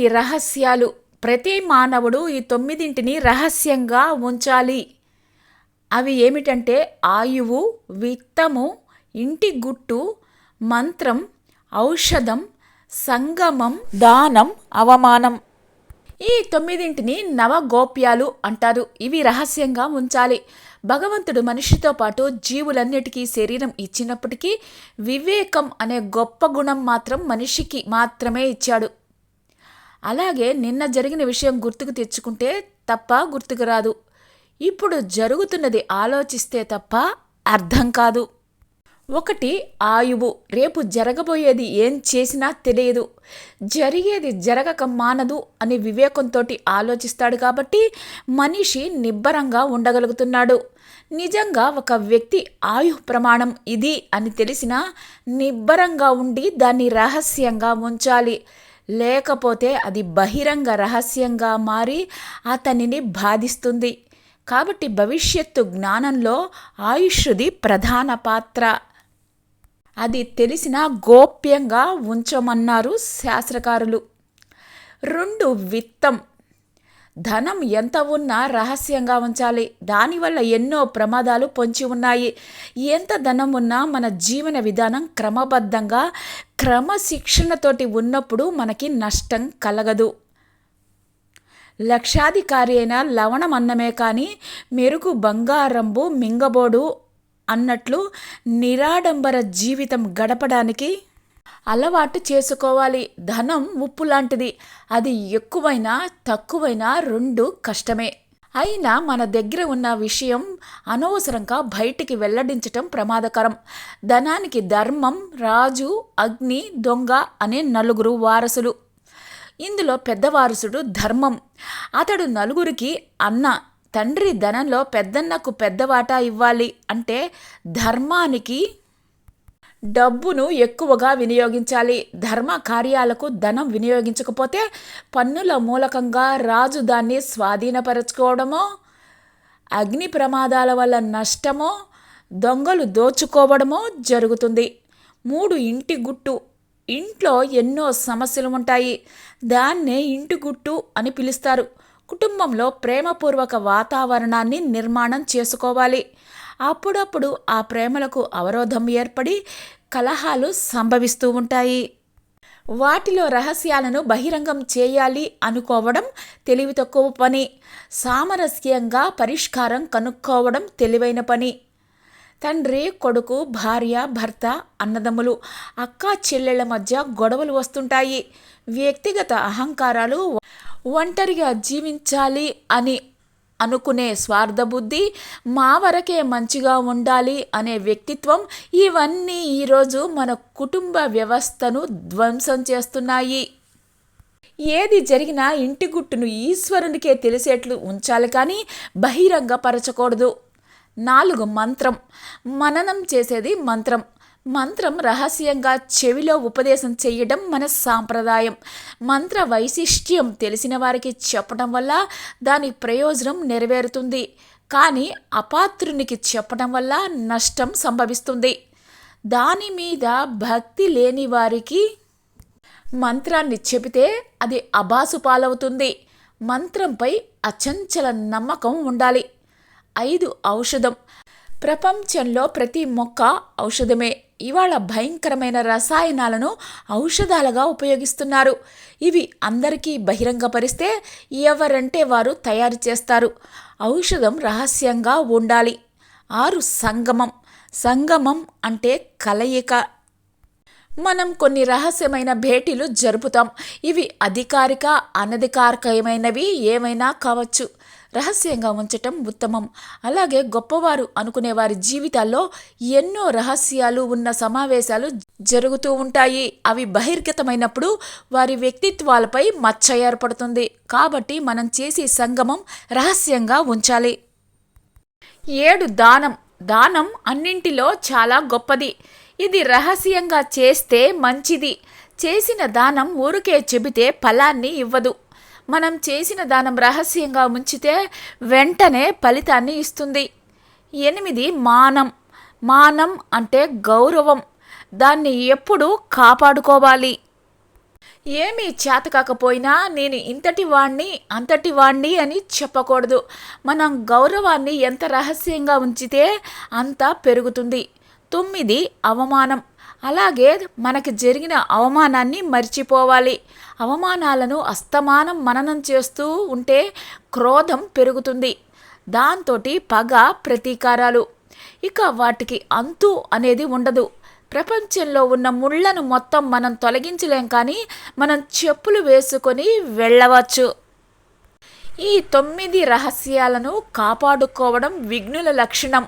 తొమ్మిది రహస్యాలు. ప్రతి మానవుడు ఈ తొమ్మిదింటిని రహస్యంగా ఉంచాలి. అవి ఏమిటంటే ఆయువు విత్తము ఇంటి గుట్టు మంత్రం ఔషధం సంగమం దానం అవమానం. ఈ తొమ్మిదింటిని నవగోప్యాలు అంటారు. ఇవి రహస్యంగా ఉంచాలి. భగవంతుడు మనిషితో పాటు జీవులన్నిటికీ శరీరం ఇచ్చినప్పటికీ వివేకం అనే గొప్ప గుణం మాత్రం మనిషికి మాత్రమే ఇచ్చాడు. అలాగే నిన్న జరిగిన విషయం గుర్తుకు తెచ్చుకుంటే తప్ప గుర్తుకు రాదు. ఇప్పుడు జరుగుతున్నది ఆలోచిస్తే తప్ప అర్థం కాదు. ఒకటి ఆయువు. రేపు జరగబోయేది ఏం చేసినా తెలియదు. జరిగేది జరగక మానదు అని వివేకంతో ఆలోచిస్తాడు కాబట్టి మనిషి నిబ్బరంగా ఉండగలుగుతున్నాడు. నిజంగా ఒక వ్యక్తి ఆయు ప్రమాణం ఇది అని తెలిసినా నిబ్బరంగా ఉండి దాన్ని రహస్యంగా ఉంచాలి. లేకపోతే అది బహిరంగ రహస్యంగా మారి అతనిని బాధిస్తుంది. కాబట్టి భవిష్యత్తు జ్ఞానంలో ఆయుష్ది ప్రధాన పాత్ర. అది తెలిసిన గోప్యంగా ఉంచమన్నారు శాస్త్రకారులు. రెండు విత్తం ధనం ఎంత ఉన్నా రహస్యంగా ఉంచాలి. దానివల్ల ఎన్నో ప్రమాదాలు పొంచి ఉన్నాయి. ఎంత ధనం ఉన్నా మన జీవన విధానం క్రమబద్ధంగా క్రమశిక్షణతోటి ఉన్నప్పుడు మనకి నష్టం కలగదు. లక్షాధికారి అయిన లవణం అన్నమే కానీ మెరుగు బంగారంబు మింగబోడు అన్నట్లు నిరాడంబర జీవితం గడపడానికి అలవాటు చేసుకోవాలి. ధనం ఉప్పు లాంటిది. అది ఎక్కువైనా తక్కువైనా రెండు కష్టమే. అయినా మన దగ్గర ఉన్న విషయం అనవసరంగా బయటికి వెల్లడించటం ప్రమాదకరం. ధనానికి ధర్మం రాజు అగ్ని దొంగ అనే నలుగురు వారసులు. ఇందులో పెద్ద వారసుడు ధర్మం. అతడు నలుగురికి అన్న. తండ్రి ధనంలో పెద్దన్నకు పెద్దవాటా ఇవ్వాలి అంటే ధర్మానికి డబ్బును ఎక్కువగా వినియోగించాలి. ధర్మ కార్యాలకు ధనం వినియోగించకపోతే పన్నుల మూలకంగా రాజు దాన్ని స్వాధీనపరచుకోవడమో అగ్ని ప్రమాదాల వల్ల నష్టమో దొంగలు దోచుకోవడమో జరుగుతుంది. మూడు ఇంటి గుట్టు. ఇంట్లో ఎన్నో సమస్యలు ఉంటాయి. దాన్నే ఇంటి గుట్టు అని పిలుస్తారు. కుటుంబంలో ప్రేమపూర్వక వాతావరణాన్ని నిర్మాణం చేసుకోవాలి. అప్పుడప్పుడు ఆ ప్రేమలకు అవరోధం ఏర్పడి కలహాలు సంభవిస్తూ ఉంటాయి. వాటిలో రహస్యాలను బహిరంగం చేయాలి అనుకోవడం తెలివి తక్కువ పని. సామరస్యంగా పరిష్కారం కనుక్కోవడం తెలివైన పని. తండ్రి కొడుకు భార్య భర్త అన్నదమ్ములు అక్క చెల్లెళ్ళ మధ్య గొడవలు వస్తుంటాయి. వ్యక్తిగత అహంకారాలు ఒంటరిగా జీవించాలి అని అనుకునే స్వార్థబుద్ధి మా వరకే మంచిగా ఉండాలి అనే వ్యక్తిత్వం ఇవన్నీ ఈరోజు మన కుటుంబ వ్యవస్థను ధ్వంసం చేస్తున్నాయి. ఏది జరిగినా ఇంటి గుట్టును ఈశ్వరునికే తెలిసేట్లు ఉంచాలి కానీ బహిరంగపరచకూడదు. నాలుగు మంత్రం. మననం చేసేది మంత్రం. మంత్రం రహస్యంగా చెవిలో ఉపదేశం చేయడం మన సాంప్రదాయం. మంత్ర వైశిష్ట్యం తెలిసిన వారికి చెప్పడం వల్ల దాని ప్రయోజనం నెరవేరుతుంది. కానీ అపాత్రునికి చెప్పడం వల్ల నష్టం సంభవిస్తుంది. దాని మీద భక్తి లేని వారికి మంత్రాన్ని చెబితే అది అబాసు పాలవుతుంది. మంత్రంపై అచంచల నమ్మకం ఉండాలి. ఐదు ఔషధం. ప్రపంచంలో ప్రతి మొక్క ఔషధమే. ఇవాళ భయంకరమైన రసాయనాలను ఔషధాలుగా ఉపయోగిస్తున్నారు. ఇవి అందరికీ బహిరంగపరిస్తే ఎవరంటే వారు తయారు చేస్తారు. ఔషధం రహస్యంగా ఉండాలి. ఆరు సంగమం. సంగమం అంటే కలయిక. మనం కొన్ని రహస్యమైన భేటీలు జరుపుతాం. ఇవి అధికారిక అనధికారికమైనవి ఏమైనా కావచ్చు. రహస్యంగా ఉంచటం ఉత్తమం. అలాగే గొప్పవారు అనుకునే వారి జీవితాల్లో ఎన్నో రహస్యాలు ఉన్న సమావేశాలు జరుగుతూ ఉంటాయి. అవి బహిర్గతమైనప్పుడు వారి వ్యక్తిత్వాలపై మచ్చ ఏర్పడుతుంది. కాబట్టి మనం చేసే సంగమం రహస్యంగా ఉంచాలి. ఏడు దానం. దానం అన్నింటిలో చాలా గొప్పది. ఇది రహస్యంగా చేస్తే మంచిది. చేసిన దానం ఊరికే చెబితే ఫలాన్ని ఇవ్వదు. మనం చేసిన దానం రహస్యంగా ఉంచితే వెంటనే ఫలితాన్ని ఇస్తుంది. ఎనిమిది మానం. మానం అంటే గౌరవం. దాన్ని ఎప్పుడు కాపాడుకోవాలి. ఏమీ చేతకాకపోయినా నేను ఇంతటి వాణ్ణి అంతటి వాణ్ణి అని చెప్పకూడదు. మనం గౌరవాన్ని ఎంత రహస్యంగా ఉంచితే అంత పెరుగుతుంది. తొమ్మిది అవమానం. అలాగే మనకి జరిగిన అవమానాన్ని మర్చిపోవాలి. అవమానాలను అస్తమానం మననం చేస్తూ ఉంటే క్రోధం పెరుగుతుంది. దాంతో పగ ప్రతీకారాలు. ఇక వాటికి అంతు అనేది ఉండదు. ప్రపంచంలో ఉన్న ముళ్ళను మొత్తం మనం తొలగించలేం కానీ మనం చెప్పులు వేసుకొని వెళ్ళవచ్చు. ఈ తొమ్మిది రహస్యాలను కాపాడుకోవడం విఘ్నుల లక్షణం.